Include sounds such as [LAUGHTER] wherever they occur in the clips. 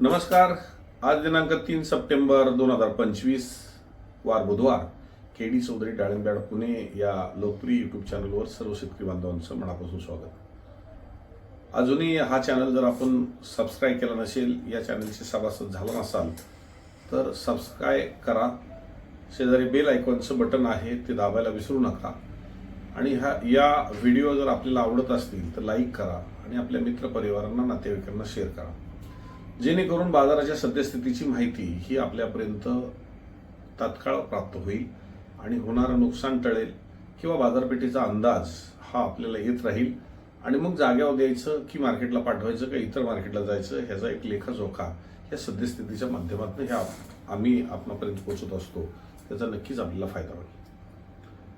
नमस्कार. आज दिनांक तीन सप्टेंबर दोन हजार पंचवीस वार बुधवार. के डी चौधरी डाळिंबॅड पुणे या लोकप्रिय यूट्यूब चॅनलवर सर्व शेतकरी बांधवांचं मनापासून स्वागत. अजूनही हा चॅनल जर आपण सबस्क्राईब केला नसेल या चॅनलचे सभासद झाला नसाल तर सबस्क्राईब करा. शेजारी बेल आयकॉनचं बटन आहे ते दाबायला विसरू नका. आणि हा या व्हिडिओ जर आपल्याला आवडत असतील तर लाईक करा. आणि आपल्या मित्रपरिवारांना नातेवाईकांना शेअर करा. जेणेकरून बाजाराच्या सद्यस्थितीची माहिती ही आपल्यापर्यंत तात्काळ प्राप्त होईल आणि होणारं नुकसान टळेल किंवा बाजारपेठेचा अंदाज हा आपल्याला येत राहील. आणि मग जाग्यावर द्यायचं की मार्केटला पाठवायचं का इतर मार्केटला जायचं ह्याचा एक लेखाजोखा या सद्यस्थितीच्या माध्यमातून ह्या आम्ही आपणापर्यंत पोहोचत असतो. त्याचा नक्कीच आपल्याला फायदा होईल.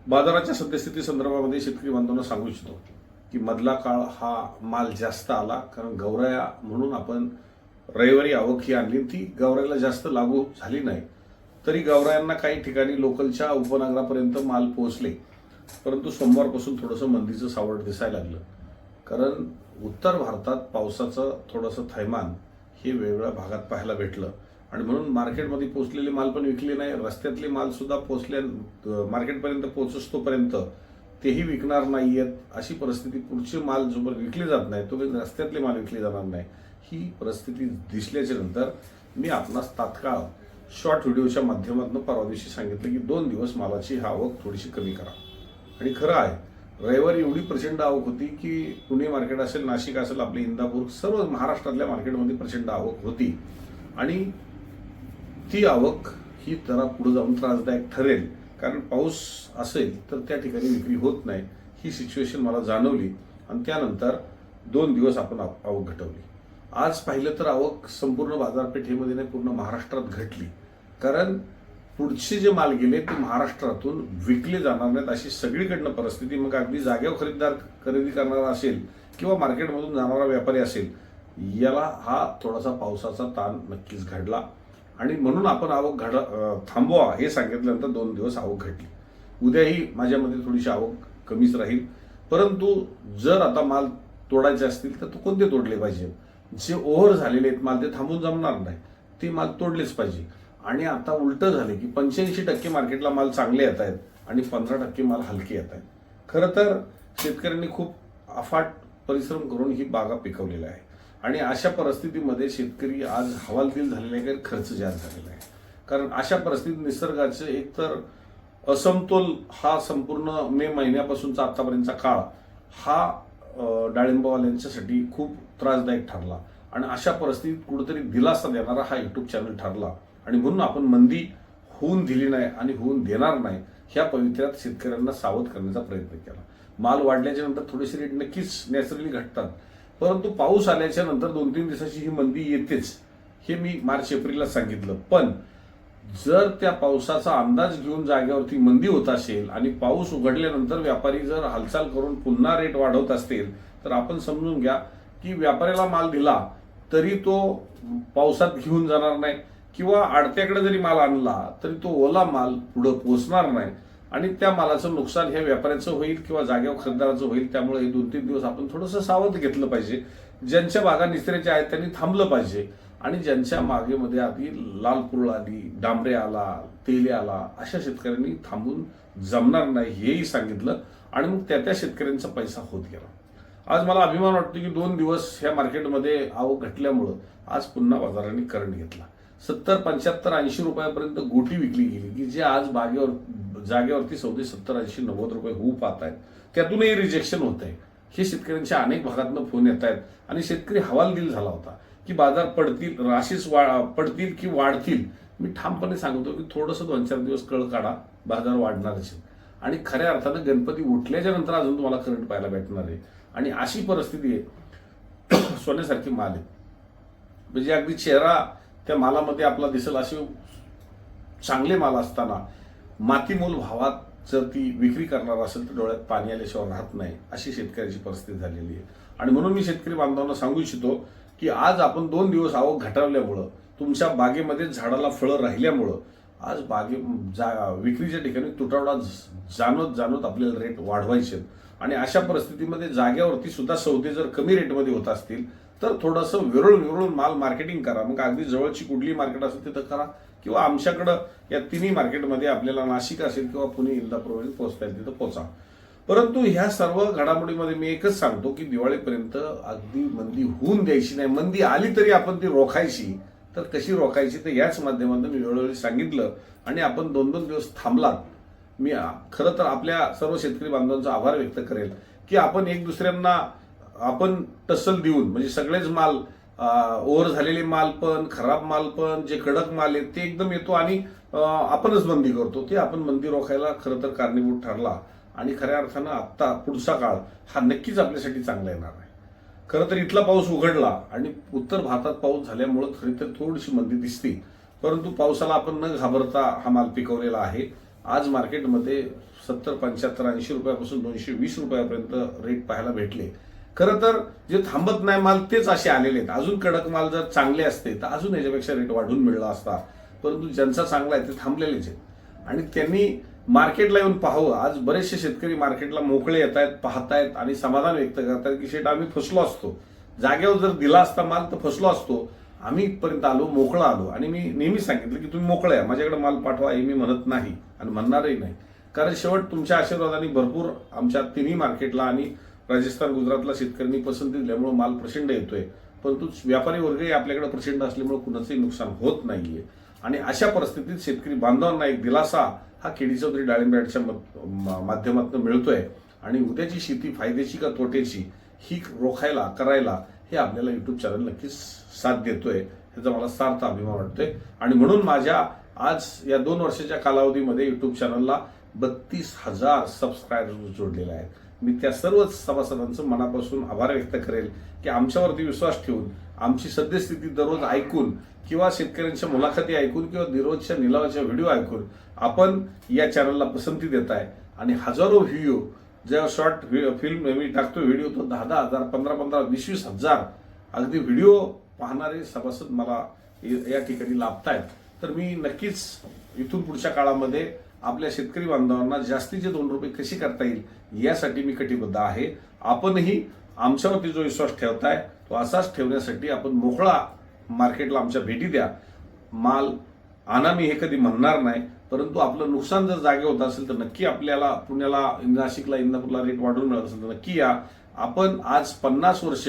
बाजाराच्या सद्यस्थिती संदर्भामध्ये शेतकरी बांधवांना सांगू इच्छितो की मधला काळ हा माल जास्त आला कारण गौराया म्हणून आपण रविवारी आवक ही आणली. ती गावऱ्याला जास्त लागू झाली नाही. तरी गावऱ्यांना काही ठिकाणी लोकलच्या उपनगरापर्यंत माल पोहोचले. परंतु सोमवारपासून थोडंसं मंदीचं सावट दिसायला लागलं. कारण उत्तर भारतात पावसाचं थोडंसं थैमान हे वेगवेगळ्या भागात पाहायला भेटलं. आणि म्हणून मार्केटमध्ये पोचलेले माल पण विकले नाही. रस्त्यातले मालसुद्धा पोचल्या मार्केटपर्यंत पोहोचस तोपर्यंत तेही विकणार नाही आहेत अशी परिस्थिती पुढचे माल जोपर्यंत विकले जात नाही तोपर्यंत रस्त्यातले माल विकले जाणार नाही. ही परिस्थिती दिसल्याच्या नंतर मी आपणास तात्काळ शॉर्ट व्हिडिओच्या माध्यमातून परवा दिवशी सांगितलं की दोन दिवस मालाची हा आवक थोडीशी कमी करा. आणि खरं आहे रविवारी एवढी प्रचंड आवक होती की पुणे मार्केट असेल नाशिक असेल आपले इंदापूर सर्व महाराष्ट्रातल्या मार्केटमध्ये प्रचंड आवक होती. आणि ती आवक ही जरा पुढे जाऊन त्रासदायक ठरेल. कारण पाऊस असेल तर त्या ठिकाणी विक्री होत नाही. ही सिच्युएशन मला जाणवली आणि त्यानंतर दोन दिवस आपण आव- आवक घटवली. आज पाहिलं तर आवक संपूर्ण बाजारपेठेमध्ये नाही पूर्ण महाराष्ट्रात घटली. कारण पुढचे जे माल गेले ते महाराष्ट्रातून विकले जाणार नाहीत अशी सगळीकडनं परिस्थिती. मग अगदी जागेवर खरेदीदार खरेदी करणारा असेल किंवा मार्केटमधून जाणारा व्यापारी असेल याला हा थोडासा पावसाचा ताण नक्कीच घडला. आणि म्हणून आपण आवक घड थांबवा हे सांगितल्यानंतर दोन दिवस आवक घडली उद्याही माझ्यामध्ये थोडीशी आवक कमीच राहील. परंतु जर आता माल तोडायचे असतील तर तो कोणते तोडले पाहिजे? जे ओव्हर झालेले आहेत माल ते थांबून जमणार नाही. ते माल तोडलेच पाहिजे. आणि आता उलटं झाले की पंच्याऐंशी टक्के मार्केटला माल चांगले येत आहेत आणि पंधरा टक्के माल हलके येत आहेत. खरं तर शेतकऱ्यांनी खूप अफाट परिश्रम करून ही बागा पिकवलेल्या आहे आणि अशा परिस्थितीमध्ये शेतकरी आज हवालदिल झालेले आहे खर्च जास्त झालेला आहे. कारण अशा परिस्थितीत निसर्गाचं एकतर असमतोल हा संपूर्ण मे महिन्यापासूनचा आतापर्यंतचा काळ हा डाळिंबवाल्यांच्यासाठी खूप त्रासदायक ठरला. आणि अशा परिस्थितीत कुठेतरी दिलासा देणारा हा युट्यूब चॅनल ठरला. आणि म्हणून आपण मंदी होऊन दिली नाही आणि होऊन देणार नाही ह्या पवित्र्यात शेतकऱ्यांना सावध करण्याचा प्रयत्न केला. माल वाढल्याच्या नंतर थोडेसे रेट नक्कीच नॅचरली घटतात. परंतु पाऊस आल्याच्यानंतर दोन तीन दिवसाची ही मंदी येतेच हे मी मार्च एप्रिलला सांगितलं. पण जर त्या पावसाचा अंदाज घेऊन जागेवरती मंदी होत असेल आणि पाऊस उघडल्यानंतर व्यापारी जर हालचाल करून पुन्हा रेट वाढवत असतील तर आपण समजून घ्या की व्यापाऱ्याला माल दिला तरी तो पावसात घेऊन जाणार नाही. किंवा आडत्याकडे जरी माल आणला तरी तो ओला माल पुढं पोचणार नाही. आणि त्या मालाचं नुकसान ह्या व्यापाऱ्याचं होईल किंवा जागेवर खरेदीदाराचं होईल त्यामुळे हे दोन तीन दिवस आपण थोडंसं सावध घेतलं पाहिजे. ज्यांच्या बागा निसऱ्याच्या आहेत त्यांनी थांबलं पाहिजे. आणि ज्यांच्या मागेमध्ये आधी लाल कुरळ आली डांबरे आला तेले आला अशा शेतकऱ्यांनी थांबून जमणार नाही हेही सांगितलं आणि मग त्या त्या शेतकऱ्यांचा पैसा होत गेला. आज मला अभिमान वाटतो की दोन दिवस ह्या मार्केटमध्ये आवक घटल्यामुळं आज पुन्हा बाजाराने करंट घेतला. सत्तर पंच्याहत्तर ऐंशी रुपयापर्यंत गोटी विकली गेली की जे आज बागेवर जागेवरती सौदे सत्तर ऐंशी नव्वद रुपये होऊ पाहत आहेत त्यातूनही रिजेक्शन होत आहे हे शेतकऱ्यांच्या अनेक भागातनं फोन येत आहेत आणि शेतकरी हवालदिल झाला होता. की बाजार पडतील राशीस वा पडतील की वाढतील मी ठामपणे सांगतो की थोडंसं दोन चार दिवस कळ काढा बाजार वाढणार असेल. आणि खऱ्या अर्थानं गणपती उठल्याच्या नंतर अजून तुम्हाला करंट पाहायला भेटणार आहे. आणि अशी परिस्थिती आहे [COUGHS] सोन्यासारखी माल आहे. म्हणजे अगदी चेहरा त्या मालामध्ये आपला दिसेल असे चांगले माल असताना मातीमोल भावात जर ती विक्री करणार असेल तर डोळ्यात पाणी आल्याशिवाय राहत नाही अशी शेतकऱ्याची परिस्थिती झालेली आहे. आणि म्हणून मी शेतकरी बांधवांना सांगू इच्छितो की आज आपण दोन दिवस आवक घटावल्यामुळं तुमच्या बागेमध्ये झाडाला फळं राहिल्यामुळं आज बागे जा विक्रीच्या ठिकाणी तुटवडा जाणवत जाणवत आपल्याला रेट वाढवायचे. आहेत. आणि अशा परिस्थितीमध्ये जाग्यावरती सुद्धा सौदे जर कमी रेटमध्ये होत असतील तर थोडंसं विरळून विरळून माल मार्केटिंग करा. मग अगदी जवळची कुठली मार्केट असेल तिथं करा. किंवा आमच्याकडं या तिन्ही मार्केटमध्ये आपल्याला नाशिक असेल किंवा पुणे इंदापूरवरून पोहोचता येईल तिथं पोहोचा. परंतु ह्या सर्व घडामोडीमध्ये मी एकच सांगतो की दिवाळीपर्यंत अगदी मंदी होऊन द्यायची नाही. मंदी आली तरी आपण ती रोखायची. तर कशी रोखायची तर याच माध्यमातून मी वेळोवेळी सांगितलं आणि आपण दोन दोन दिवस थांबलात. मी खरं तर आपल्या सर्व शेतकरी बांधवांचा आभार व्यक्त करेल की आपण एक दुसऱ्यांना आपण टसल देऊन म्हणजे सगळेच माल ओव्हर झालेले माल पण खराब माल पण जे कडक माल आहेत ते एकदम येतो आणि आपणच बंदी करतो. ते आपण बंदी रोखायला खरं तर कारणीभूत ठरला. आणि खऱ्या अर्थानं आत्ता पुढचा काळ हा नक्कीच आपल्यासाठी चांगला येणार आहे. खरं तर इथला पाऊस उघडला आणि उत्तर भारतात पाऊस झाल्यामुळं खरी तर थोडीशी मंदी दिसते. परंतु पावसाला आपण न घाबरता हा माल पिकवलेला आहे. आज मार्केटमध्ये सत्तर पंच्याहत्तर ऐंशी रुपयापासून दोनशे वीस रुपयापर्यंत रेट पाहायला भेटले. खरं तर जे थांबत नाही माल तेच असे आलेले आहेत. अजून कडक माल जर चांगले असते तर अजून याच्यापेक्षा रेट वाढून मिळला असता. परंतु ज्यांचा चांगला आहे ते थांबलेलेच आहेत. आणि त्यांनी मार्केटला येऊन पाहावं आज बरेचसे शेतकरी मार्केटला मोकळे येत आहेत पाहतायत आणि समाधान व्यक्त करतायत की शेट आम्ही फसलो असतो. जागेवर जर दिला असता माल तर फसलो असतो. आम्ही इथपर्यंत आलो मोकळा आलो. आणि मी नेहमी सांगितलं की तुम्ही मोकळे आहे माझ्याकडे माल पाठवा हे मी म्हणत नाही आणि म्हणणारही नाही. कारण शेवट तुमच्या आशीर्वादाने भरपूर आमच्या तिन्ही मार्केटला आणि राजस्थान गुजरातला शेतकऱ्यांनी पसंती दिल्यामुळे माल प्रचंड येतोय. परंतु व्यापारी वर्गही आपल्याकडे प्रचंड असल्यामुळे कुणाचंही नुकसान होत नाहीये. आणि अशा परिस्थितीत शेतकरी बांधवांना एक दिलासा हा केडी चौधरी डाळिंबॅटच्या माध्यमातून मिळतोय. आणि उद्याची शेती फायद्याची का तोट्याची ही रोखायला करायला हे आपल्याला युट्यूब चॅनल नक्कीच साथ देतोय. ह्याचा मला सार्थ अभिमान वाटतोय. आणि म्हणून माझ्या आज या दोन वर्षाच्या कालावधीमध्ये युट्यूब चॅनलला बत्तीस हजार सबस्क्रायबर्स जोडलेले आहेत. मी त्या सर्वच सभासदांचं मनापासून आभार व्यक्त करेल की आमच्यावरती विश्वास ठेवून आमची सद्यस्थिती दररोज ऐकून किंवा शेतकऱ्यांच्या मुलाखती ऐकून किंवा दररोजच्या निलावाच्या व्हिडिओ ऐकून आपण या चॅनलला पसंती देताय आणि हजारो व्हिडिओ जेव्हा शॉर्ट फिल्म मी टाकतो व्हिडिओ तो दहा दहा हजार पंधरा पंधरा वीस वीस हजार अगदी व्हिडिओ पाहणारे सभासद मला या ठिकाणी लाभतायत. तर मी नक्कीच इथून पुढच्या काळामध्ये आपल्या शेतकरी बांधवांना जास्तीचे दोन रुपये कशी करता येईल यासाठी मी कटिबद्ध आहे. आपणही आमच्यावरती जो विश्वास ठेवताय तो असाच ठेवण्यासाठी आपण मोकळा मार्केटला आमच्या भेटी द्या. माल आणा मी हे कधी म्हणणार नाही परंतु आपलं नुकसान जर जागे होत असेल तर नक्की आपल्याला पुण्याला नाशिकला इंदापूरला रेट वाढून मिळत असेल तर नक्की या. आपण आज पन्नास वर्ष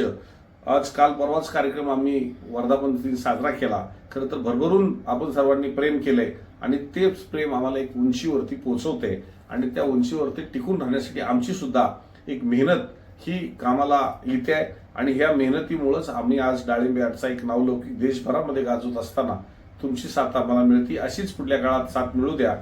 आज काल परवाच कार्यक्रम आम्ही वर्धापन दिन साजरा केला. खरं तर भरभरून आपण सर्वांनी प्रेम केलंय. आणि तेच प्रेम आम्हाला एक उंचीवरती पोचवते आणि त्या उंचीवरती टिकून राहण्यासाठी आमची सुद्धा एक मेहनत ही कामाला येते. आहे आणि ह्या मेहनतीमुळंच आम्ही आज डाळिंबे आठचा एक नावलौकिक देशभरामध्ये गाजवत असताना तुमची साथ आम्हाला मिळते. अशीच पुढल्या काळात साथ मिळू द्या.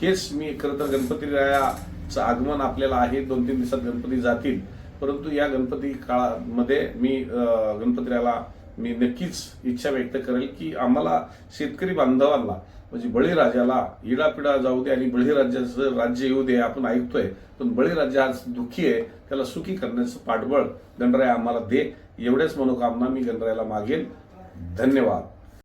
हेच मी खरं तर गणपती रायाचं आगमन आपल्याला आहे. दोन तीन दिवसात गणपती जातील. परंतु या गणपती काळामध्ये मी गणपती रायाला मी नक्कीच इच्छा व्यक्त करेल की आम्हाला शेतकरी बांधवांना म्हणजे बळीराजाला इडापिडा जाऊ दे आणि बळीराजाचं राज्य येऊ दे आपण ऐकतोय पण बळीराजा आज दुःखी आहे त्याला सुखी करण्याचं पाठबळ गणराया आम्हाला दे. एवढ्याच मनोकामना मी गणरायाला मागेल धन्यवाद.